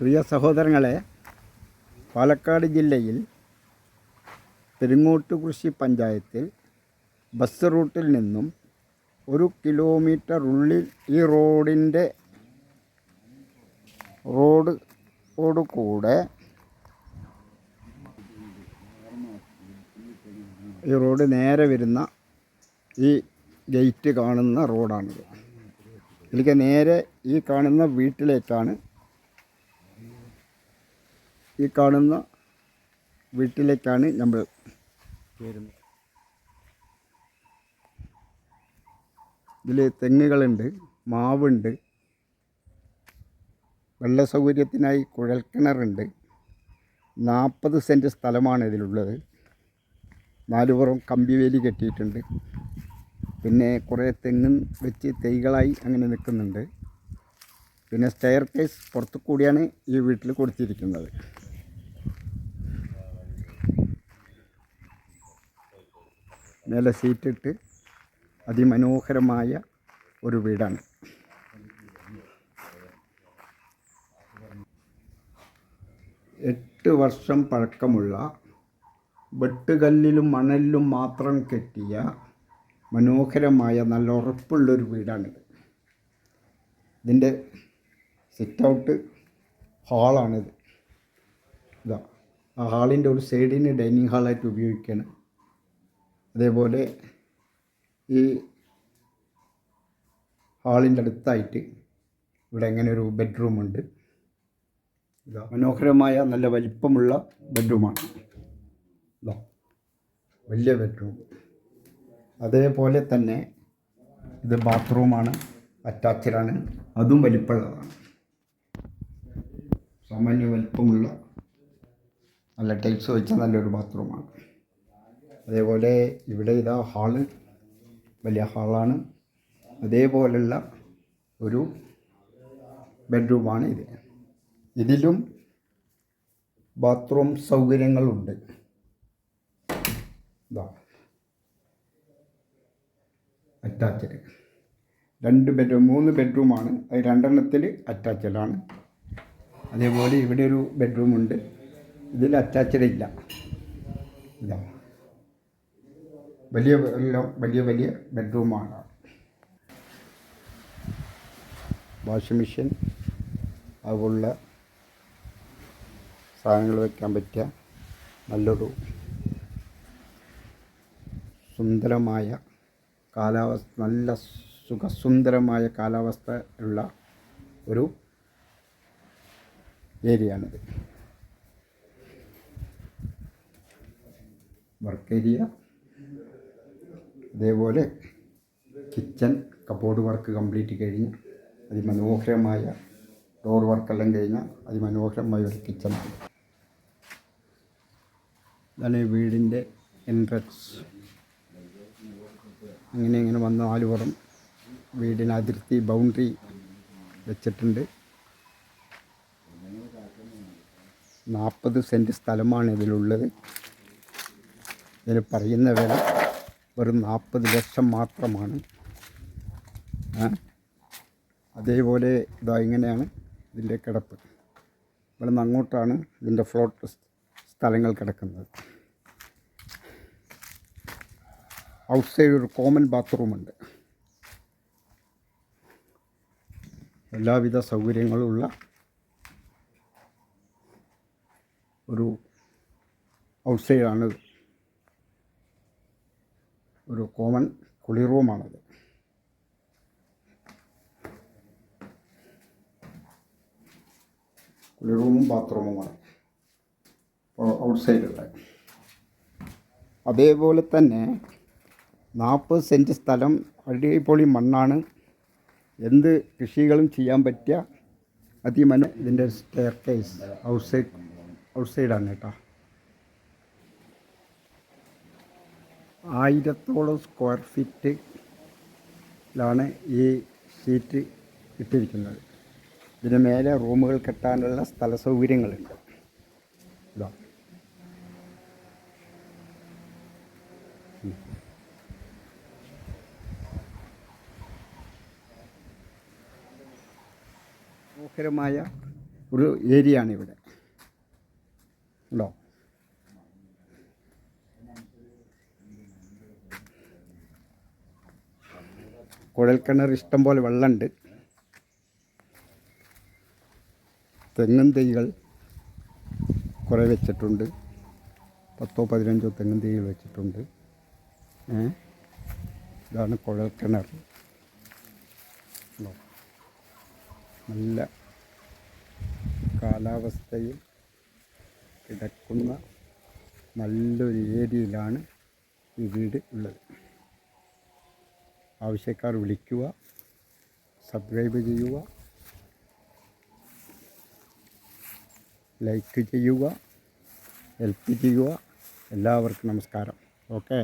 പ്രിയ സഹോദരങ്ങളെ പാലക്കാട് ജില്ലയിൽ പെരുങ്ങോട്ട് കൃഷി പഞ്ചായത്തിൽ ബസ് റൂട്ടിൽ നിന്നും ഒരു കിലോമീറ്റർ ഉള്ളിൽ ഈ റോഡിന്റെ റോഡ് കൂടെ ഈ റോഡ് നേരെ വരുന്ന ഈ ഗേറ്റ് കാണുന്ന റോഡാണിത്. ഇതിലേക്ക് നേരെ ഈ കാണുന്ന വീട്ടിലേക്കാണ് ഈ കാണുന്ന വീട്ടിലേക്കാണ് നമ്മൾ വരുന്നത്. ഇതിൽ തെങ്ങുകളുണ്ട് മാവുണ്ട് വെള്ള സൗകര്യത്തിനായി കുഴൽക്കിണറുണ്ട്. നാൽപ്പത് സെന്റ് സ്ഥലമാണ് ഇതിലുള്ളത്. നാലുപുറം കമ്പിവേലി കെട്ടിയിട്ടുണ്ട്. പിന്നെ കുറേ തെങ്ങും വെച്ച് തൈകളായി അങ്ങനെ നിൽക്കുന്നുണ്ട്. പിന്നെ സ്റ്റെയർ കേസ് പുറത്തു കൂടിയാണ് ഈ വീട്ടിൽ കൊടുത്തിരിക്കുന്നത്. മേലെ സീറ്റിട്ട് അതിമനോഹരമായ ഒരു വീടാണ്. എട്ട് വർഷം പഴക്കമുള്ള വെട്ടുകല്ലിലും മണലിലും മാത്രം കെട്ടിയ മനോഹരമായ നല്ല ഉറപ്പുള്ളൊരു വീടാണിത്. ഇതിന്റെ സിറ്റ് ഔട്ട് ഹാളാണിത്. ഇതാ ആ ഹാളിന്റെ ഒരു സൈഡിന് ഡൈനിങ് ഹാളായിട്ട് ഉപയോഗിക്കുകയാണ് അതേപോലെ ഈ ഹാളിന്റെ അടുത്തായിട്ട് ഇവിടെ ഇങ്ങനെ ഒരു ബെഡ്റൂമുണ്ട്. ഇതാ മനോഹരമായ നല്ല വലിപ്പമുള്ള ബെഡ്റൂമാണ്. ഇതാ വലിയ ബെഡ്റൂം. അതേപോലെ തന്നെ ഇത് ബാത്റൂമാണ് അറ്റാച്ചഡാണ്. അതും വലിപ്പമുള്ളതാണ്. സാമാന്യ വലിപ്പമുള്ള നല്ല ടൈൽസ് വെച്ച നല്ലൊരു ബാത്റൂമാണ്. അതേപോലെ ഇവിടെ ഇതാ ഹാൾ വലിയ ഹാളാണ്. അതേപോലെയുള്ള ഒരു ബെഡ്റൂമാണ് ഇത്. ഇതിലും ബാത്റൂം സൗകര്യങ്ങളുണ്ട്. ഇതാ. അറ്റാച്ച്ഡ്. രണ്ട് ബെഡ്റൂം മൂന്ന് ബെഡ്റൂമാണ്. അത് രണ്ടെണ്ണത്തിൽ അറ്റാച്ചഡാണ് അതേപോലെ ഇവിടെ ഒരു ബെഡ്റൂമുണ്ട്. ഇതിൽ അറ്റാച്ച്ഡ് ഇല്ല. ഇതാ. വലിയ എല്ലാം വലിയ വലിയ ബെഡ്റൂമാണ്. വാഷിംഗ് മെഷീൻ അതുപോലുള്ള സാധനങ്ങൾ വയ്ക്കാൻ പറ്റിയ നല്ലൊരു സുന്ദരമായ കാലാവസ്ഥ നല്ല സുഖസുന്ദരമായ കാലാവസ്ഥ ഉള്ള ഒരു ഏരിയയാണിത്. വർക്ക് ഏരിയ അതേപോലെ കിച്ചൺ കബോർഡ് വർക്ക് കംപ്ലീറ്റ് കഴിഞ്ഞ് അതിമനോഹരമായ ഡോർ വർക്കെല്ലാം കഴിഞ്ഞ അതിമനോഹരമായ ഒരു കിച്ചണാണ് ഇതാണ് വീടിന്റെ എൻട്രൻസ് അങ്ങനെ ഇങ്ങനെ വന്ന നാലുപുറം വീടിന് അതിർത്തി ബൗണ്ടറി വെച്ചിട്ടുണ്ട്. നാൽപ്പത് സെന്റ് സ്ഥലമാണ് ഇതിലുള്ളത്. ഇതിന് പറയുന്ന വില വെറും നാൽപ്പത് ലക്ഷം മാത്രമാണ്. അതേപോലെ ഇതാ ഇങ്ങനെയാണ് ഇതിന്റെ കിടപ്പ്. ഇവിടെ നിന്ന് അങ്ങോട്ടാണ് ഇതിന്റെ ഫ്ലോട്ട് സ്ഥലങ്ങൾ കിടക്കുന്നത്. ഔട്ട് സൈഡ് ഒരു കോമൺ ബാത്റൂമുണ്ട് എല്ലാവിധ സൗകര്യങ്ങളുമുള്ള ഒരു ഔട്ട് സൈഡാണിത് ഒരു കോമൺ കുളി റൂമാണത്. കുളി റൂമും ബാത്റൂമുമാണ് ഔട്ട് സൈഡുള്ള അതേപോലെ തന്നെ നാൽപ്പത് സെന്റ് സ്ഥലം അടിപൊളി മണ്ണാണ്. എന്ത് കൃഷികളും ചെയ്യാൻ പറ്റിയ അതിമന ഇതിന്റെ സ്റ്റെയർ കേസ് ഔട്ട് സൈഡ് ഔട്ട് സൈഡാണ് കേട്ടോ. ആയിരത്തോളം സ്ക്വയർ ഫീറ്റിലാണ് ഈ ഷീറ്റ് ഇട്ടിരിക്കുന്നത്. ഇതിന് മേലെ റൂമുകൾ കെട്ടാനുള്ള സ്ഥല സൗകര്യങ്ങളുണ്ട്. ഇതാ. മനോഹരമായ ഒരു ഏരിയ ആണ് ഇവിടെ. ഉണ്ടോ? കുഴൽക്കിണർ ഇഷ്ടം പോലെ വെള്ളമുണ്ട്. തെങ്ങും തൈകൾ കുറേ വെച്ചിട്ടുണ്ട്. പത്തോ പതിനഞ്ചോ തെങ്ങും തൈകൾ വെച്ചിട്ടുണ്ട്. ഇതാണ് കുഴൽക്കിണർ? നല്ല കാലാവസ്ഥയിൽ കിടക്കുന്ന നല്ലൊരു ഏരിയയിലാണ് ഈ വീട് ഉള്ളത്. ആവശ്യക്കാർ വിളിക്കുക സബ്സ്ക്രൈബ് ചെയ്യുക ലൈക്ക് ചെയ്യുക ഹെൽപ്പ് ചെയ്യുക. എല്ലാവർക്കും നമസ്കാരം. ഓക്കെ